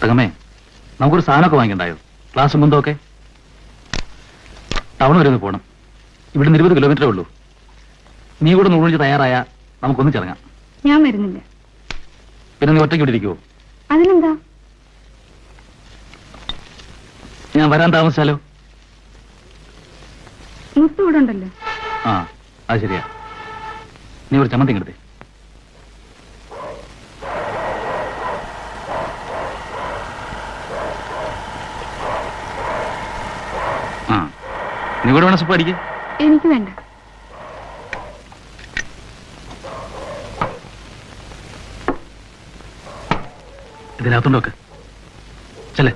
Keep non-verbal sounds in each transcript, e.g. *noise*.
തകമേ നമുക്കൊരു സാധനമൊക്കെ വാങ്ങിക്കണ്ടായോ? ക്ലാസ്സും ബന്ധമൊക്കെ ടൗൺ വരെ ഒന്ന് പോകണം ഇവിടെ നിന്ന് ഇരുപത് കിലോമീറ്ററേ ഉള്ളൂ. നീ കൂടെ നൂറിഞ്ച് തയ്യാറായ നമുക്കൊന്നിച്ചിറങ്ങാം ഞാൻ വരുന്നില്ല. പിന്നെ നീ ഒറ്റയ്ക്ക് ഇവിടെ ഇരിക്കുവോ? അതിനെന്താ? ഞാൻ വരാൻ താമസിച്ചാലോ? മുത്തു ഇവിടെ ഉണ്ടല്ലോ. ആ അത് ശരിയാ. നീ ഒരു ചമ്മന്തി കിടത്തേ ആ നീ കൂടെ വേണം സൂപ്പ് അടിക്ക് എനിക്ക് വേണ്ട. ഇതിനകത്തുണ്ടോക്ക് ചെല്ലേ.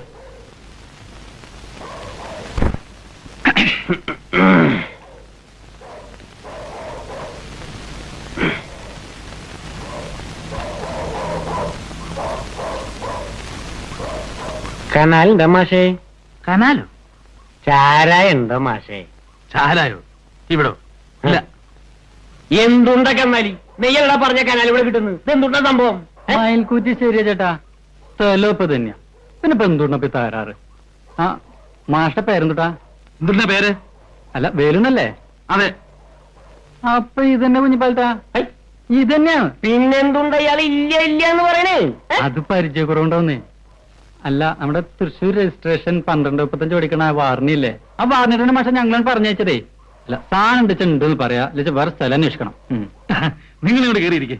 കനാലുണ്ടോ മാഷേ കനാലോ? ചാരായ ഉണ്ടോ മാഷേ? ചാരായോ? ഇവിടോ? ഇല്ല. എന്തുണ്ട കന്നാലി നെയ്യല്ലടാ പറഞ്ഞ കനാൽ ഇവിടെ കിട്ടുന്നു എന്തുണ്ട സംഭവം? മയൽക്കൂറ്റി ശരിയാ ചേട്ടാ. സ്ഥലം തന്നെയാ. പിന്നെ ഇപ്പൊ എന്തുകൊണ്ടപ്പ ഈ തകരാറ്? ആ മാഷ്ട പേരെന്തുട്ടാ? എന്തുണ്ട പേര്? അല്ല വേലുന്നല്ലേ? അതെ. അപ്പൊ ഇതന്നെ കുഞ്ഞിപ്പാലത്താ? ഹൈ, ഇതന്നെയാണ്. പിന്നെന്തുണ്ട ഇയാൾ ഇല്ല ഇല്ല എന്ന് പറയണേ? ഏ? അത് പരിചയക്കുറവുണ്ടാവുന്നേ. അല്ല നമ്മുടെ തൃശ്ശൂർ രജിസ്ട്രേഷൻ പന്ത്രണ്ട് മുപ്പത്തഞ്ച് പഠിക്കണ ആ വാർണിയില്ലേ ആ വാർണിയുടെ മാഷം ഞങ്ങളാണ് പറഞ്ഞേച്ചതേ അല്ല സാധനം ഉണ്ട് എന്ന് പറയാ. അല്ലെങ്കിൽ വേറെ സ്ഥലം അന്വേഷിക്കണം. *laughs* നിങ്ങൾ ഇവിടെ കയറിയിരിക്കേ.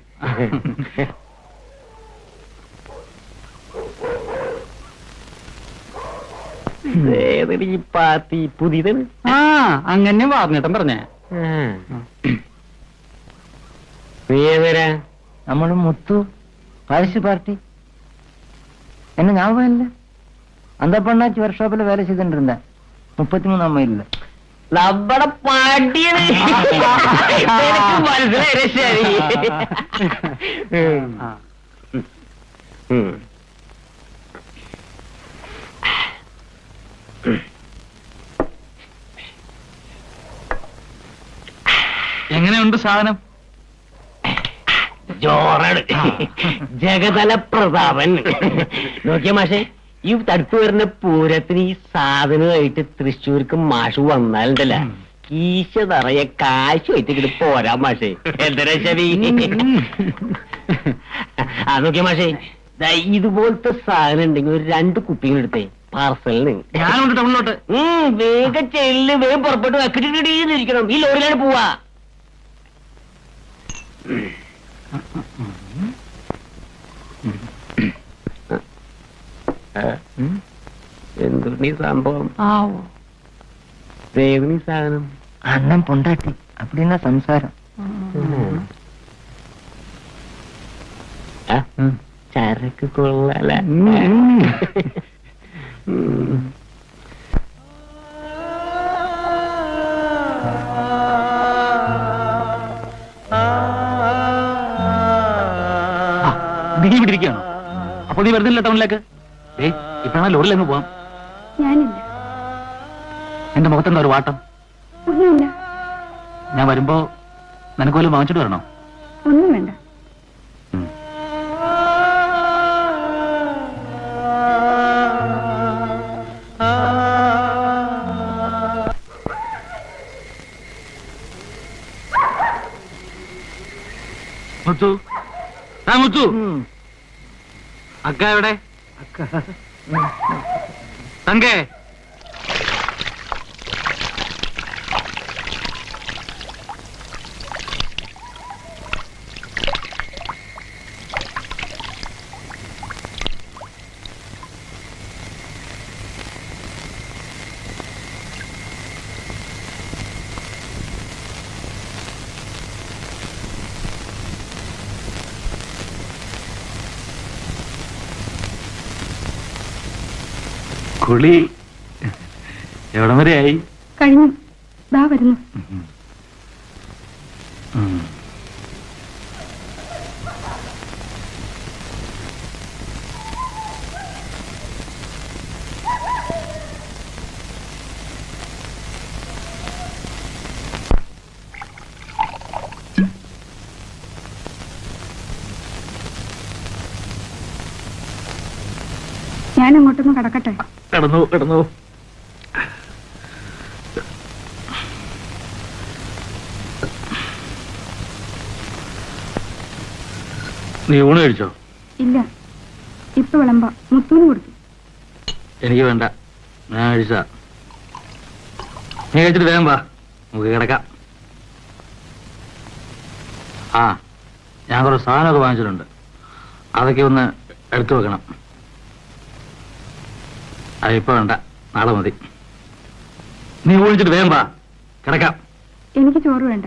ഈ പാത്തി പുതിയത്? ആ അങ്ങനെ വാർണിട്ടൻ പറഞ്ഞേ. നീ ഏതരാ? നമ്മൾ മുത്തു. Paris party. என்ன ஞாபகம் இல்ல அந்த பொண்ணாச்சி ஒர்க் ஷாப்ல வேலை செய்துட்டு இருந்தேன் முப்பத்தி மூணாம் மைல்ல നമ്മുടെ പാട്ടിയാണ് എനിക്ക് മനസ്സിലായി ശരി ആ. ഉം. എങ്ങനെയുണ്ട് സാധനം ജോറാണ്. ജഗതല പ്രതാപൻ നോക്കിയ മാഷെ ഈ തടുത്തു വരുന്ന പൂരത്തിന് ഈ സാധനമായിട്ട് തൃശ്ശൂർക്ക് മാഷ് വന്നാലുണ്ടല്ല. കീശ നിറയെ കാശ് വെച്ചിട്ട് പോരാ മാഷേ. എന്തര ശരി ആ നോക്കിയ മാഷെ ഇതുപോലത്തെ സാധനം ഉണ്ടെങ്കിൽ ഒരു രണ്ട് കുപ്പിയും എടുത്തേ പാർസലിന്. ഞാനുണ്ട് ടൗണിലോട്ട്. വേഗം ചെല്ല് വേഗം പുറപ്പെട്ടു കിട്ടിയിരിക്കണം ഈ ലോറിയിലാണ് പോവാ. എന്തുണ്ടീ സംഭവം ആവോ ദേവനി സാധനം പൊണ്ടാട്ടി അപ്പടിന്ന സംസാരം ചരക്ക് കൊള്ളല നീ ഇവിടെ ഇരിക്കുകയാണോ അപ്പൊ നീ വരുന്നില്ല ടൗണിലേക്ക് ഏ ഇപ്പഴാണ് ലോറിൽ അങ്ങ് പോവാം? ഞാനില്ല. എന്റെ മുഖത്തെന്താ ഒരു വാട്ടം? ഒന്നുമില്ല. ഞാൻ വരുമ്പോ നിനക്ക് വല്ലതും വാങ്ങിച്ചിട്ട് വരണോ? ഒന്നും വേണ്ട. മുത്തു. ആ മുത്തു. അക്ക എവിടെ? തങ്കേ. കുളി. എവിടം വരെയായി കഴിഞ്ഞു. ദാ വരുന്നു. ഞാൻ അങ്ങോട്ടൊന്ന് കടക്കട്ടെ? കടന്നു കടന്നു. നീ ഊണ് കഴിച്ചോ? ഇല്ല. ഇപ്പൊ വിളമ്പ. മുത്തൂന് കൊടുത്തു എനിക്ക് വേണ്ട. ഞാൻ കഴിച്ച. നീ കഴിച്ചിട്ട് വേഗം വാ. നമുക്ക് കിടക്കാം. ആ ഞാൻ കുറച്ച് സാധനമൊക്കെ വാങ്ങിച്ചിട്ടുണ്ട്. അതൊക്കെ ഒന്ന് എടുത്തു വെക്കണം. അതിപ്പോ വേണ്ട. നാളെ മതി. നീ ഊഴിച്ചിട്ട് വേഗം വാ. കിടക്കാം. എനിക്ക് ചോറ് വേണ്ട.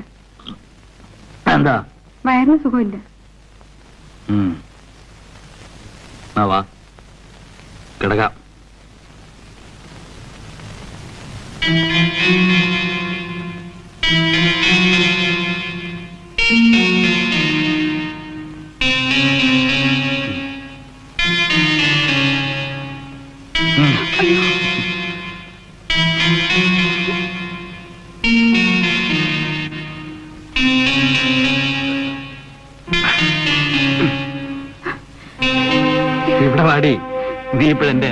എന്താ? വയറിന് സുഖമില്ല. വാ. കിടക്കാം. ഇവിടെ വാടി. നീ ഇപ്പോഴെന്റെ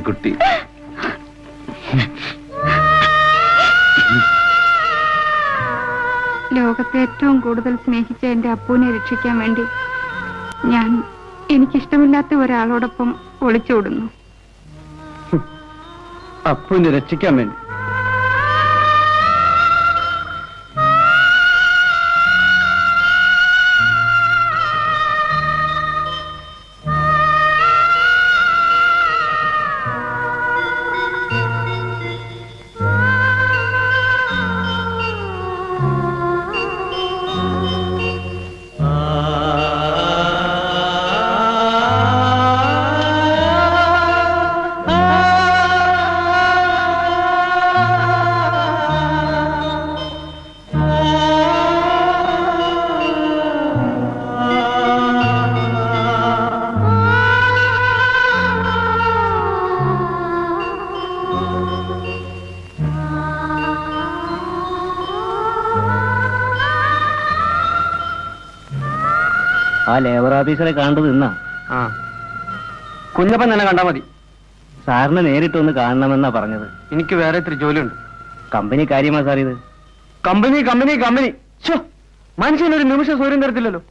കുട്ടി ലോകത്തെ ഏറ്റവും കൂടുതൽ സ്നേഹിച്ച എന്റെ അപ്പൂനെ രക്ഷിക്കാൻ വേണ്ടി ഞാൻ എനിക്കിഷ്ടമില്ലാത്ത ഒരാളോടൊപ്പം ഒളിച്ചോടുന്നു. അപ്പുവിനെ രക്ഷിക്കാൻ വേണ്ടി. ആ ലേബർ ഓഫീസറെ കാണേണ്ടത് നിന്നാ ആ. കുഞ്ഞപ്പൻ തന്നെ കണ്ടാ മതി. സാറിനെ നേരിട്ടൊന്ന് കാണണമെന്നാ പറഞ്ഞത്. എനിക്ക് വേറെ ഇത്തിരി ജോലിയുണ്ട്. കമ്പനി കാര്യമാ സാർ ഇത്. Company company company. മനുഷ്യനൊരു നിമിഷം സൂര്യം തരത്തില്ലല്ലോ.